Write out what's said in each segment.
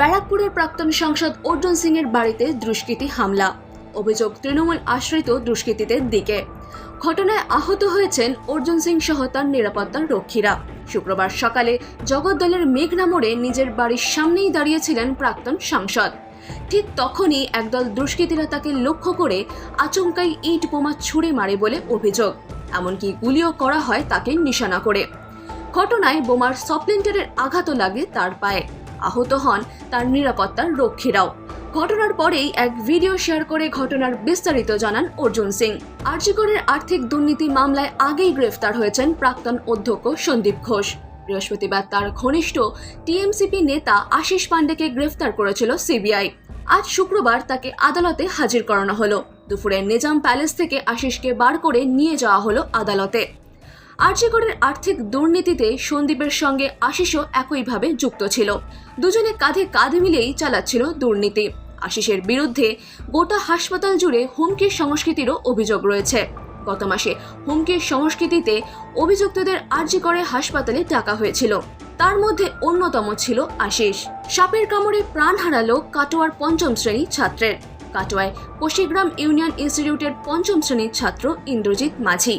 ব্যারাকপুরের প্রাক্তন সাংসদ অর্জুন সিং এর বাড়িতে দুষ্কৃতী হামলা। অভিযোগ তৃণমূল আশ্রিত দুষ্কৃতীদের দিকে। ঘটনায় আহত হয়েছেন অর্জুন সিং সহ তার নিরাপত্তার রক্ষীরা। শুক্রবার সকালে জগদ্দলের মেঘনা মোড়ে নিজের বাড়ির সামনেই দাঁড়িয়েছিলেন প্রাক্তন সাংসদ। ঠিক তখনই একদল দুষ্কৃতীরা তাকে লক্ষ্য করে আচমকাই ইট বোমা ছুড়ে মারে বলে অভিযোগ। এমনকি গুলিও করা হয় তাকে নিশানা করে। ঘটনায় বোমার সপ্লিন্টারের আঘাতও লাগে তার পায়ে। আহত হন তার নিরাপত্তার রক্ষীরাও। ঘটনার পরেই এক ভিডিও শেয়ার করে ঘটনার বিস্তারিত জানান অর্জুন সিং। আরজিকরের আর্থিক দুর্নীতি মামলায় আগেই গ্রেফতার হয়েছেন প্রাক্তন অধ্যক্ষ সন্দীপ ঘোষ। বৃহস্পতিবার তার ঘনিষ্ঠ টিএমসিপি নেতা আশিস পান্ডেকে গ্রেফতার করেছিল সিবিআই। আজ শুক্রবার তাকে আদালতে হাজির করানো হলো। দুপুরে নিজাম প্যালেস থেকে আশিসকে বার করে নিয়ে যাওয়া হলো আদালতে। আর্যিকরের আর্থিক দুর্নীতিতে সন্দীপের সঙ্গে আশিসও একইভাবে যুক্ত ছিল। দুজনে কাঁধে কাঁধ মিলেই চালাচ্ছিল দুর্নীতি। আশিসের বিরুদ্ধে গোটা হাসপাতাল জুড়ে হুমকির সংস্কৃতিরও অভিযোগ রয়েছে। গত মাসে হুমকির সংস্কৃতিতে অভিযুক্তদের আর্যিকরে হাসপাতালে ডাকা হয়েছিল। তার মধ্যে অন্যতম ছিল আশিস। সাপের কামড়ে প্রাণ হারালো কাটোয়ার পঞ্চম শ্রেণি ছাত্রের। কাটোয়ায় কোশিগ্রাম ইউনিয়ন ইনস্টিটিউটের পঞ্চম শ্রেণির ছাত্র ইন্দ্রজিৎ মাঝি।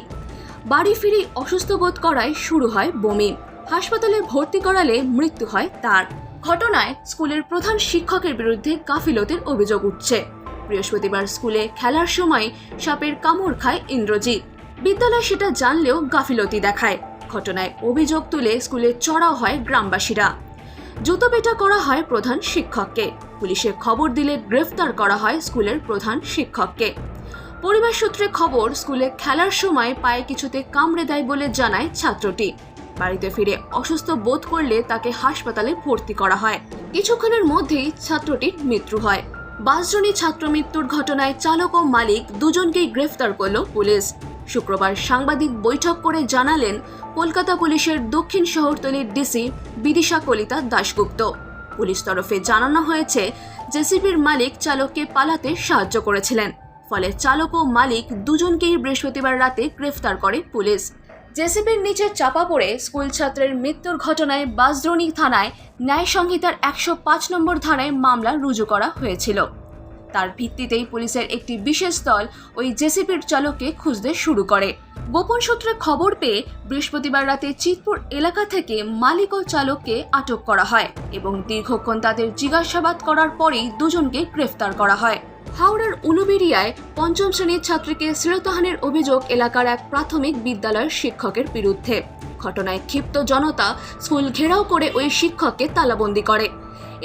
বাড়ি ফিরে অসুস্থ বোধ করায় শুরু হয় বমি। হাসপাতালে ভর্তি করালে মৃত্যু হয় তার। ঘটনায় স্কুলের প্রধান শিক্ষকের বিরুদ্ধে গাফিলতির অভিযোগ উঠছে। বৃহস্পতিবার স্কুলে খেলার সময় সাপের কামড় খায় ইন্দ্রজিৎ। বিদ্যালয় সেটা জানলেও গাফিলতি দেখায়। ঘটনায় অভিযোগ তুলে স্কুলে চড়াও হয় গ্রামবাসীরা। জুতো পেটা করা হয় প্রধান শিক্ষককে। পুলিশে খবর দিলে গ্রেফতার করা হয় স্কুলের প্রধান শিক্ষককে। পরিবার সূত্রে খবর, স্কুলে খেলার সময় পায়ে কিছুতে কামড়ে দেয় বলে জানায় ছাত্রটি। বাড়িতে ফিরে অসুস্থ বোধ করলে তাকে হাসপাতালে ভর্তি করা হয়। কিছুক্ষণের মধ্যেই ছাত্রটির মৃত্যু হয়। বাসজনী ছাত্র মৃত্যুর ঘটনায় চালক ও মালিক দুজনকেই গ্রেফতার করল পুলিশ। শুক্রবার সাংবাদিক বৈঠক করে জানালেন, কলকাতা পুলিশের দক্ষিণ শহরতলির ডিসি বিদিশা কলিতা দাশগুপ্ত। পুলিশ তরফে জানানো হয়েছে জেসিবির মালিক চালককে পালাতে সাহায্য করেছিলেন। ফলে চালক ও মালিক দুজনকেই বৃহস্পতিবার রাতে গ্রেফতার করে পুলিশ। জেসিবির নিচে চাপা পড়ে স্কুল ছাত্রের মৃত্যুর ঘটনায় বাসদ্রোণী থানায় ন্যায় সংহিতার একশো পাঁচ নম্বর থানায় মামলা রুজু করা হয়েছিল। তার ভিত্তিতেই পুলিশের একটি বিশেষ দল ওই জেসিপির চালককে খুঁজতে শুরু করে। গোপন সূত্রে খবর পেয়ে বৃহস্পতিবার রাতে চিতপুর এলাকা থেকে মালিক ও চালককে আটক করা হয় এবং দীর্ঘক্ষণ তাদের জিজ্ঞাসাবাদ করার পরেই দুজনকে গ্রেফতার করা হয়। হাওড়ার উলুবেরিয়ায় পঞ্চম শ্রেণির ছাত্রীকে শ্লীলতাহানির অভিযোগ এলাকার এক প্রাথমিক বিদ্যালয়ের শিক্ষকের বিরুদ্ধে। ঘটনায় ক্ষিপ্ত জনতা স্কুল ঘেরাও করে ওই শিক্ষককে তালাবন্দি করে।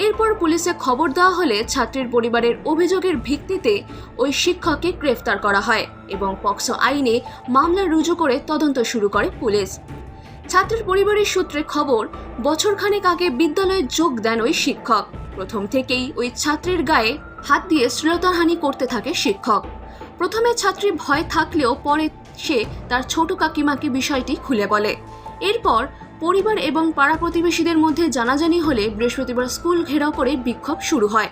এরপর পুলিশে খবর দেওয়া হলে ছাত্রীর পরিবারের অভিযোগের ভিত্তিতে ওই শিক্ষককে গ্রেফতার করা হয় এবং পক্সো আইনে মামলা রুজু করে তদন্ত শুরু করে পুলিশ। ছাত্রের পরিবারের সূত্রে খবর, বছরখানেক আগে বিদ্যালয়ে যোগ দেন ওই শিক্ষক। প্রথম থেকেই ওই ছাত্রের গায়ে হাত দিয়ে শ্লীলতাহানি করতে থাকে শিক্ষক। প্রথমে ছাত্রী ভয় থাকলেও পরে সে তার ছোট কাকিমাকে বিষয়টি খুলে বলে। এরপর পরিবার এবং পাড়া প্রতিবেশীদের মধ্যে জানাজানি হলে বৃহস্পতিবার স্কুল ঘেরাও করে বিক্ষোভ শুরু হয়।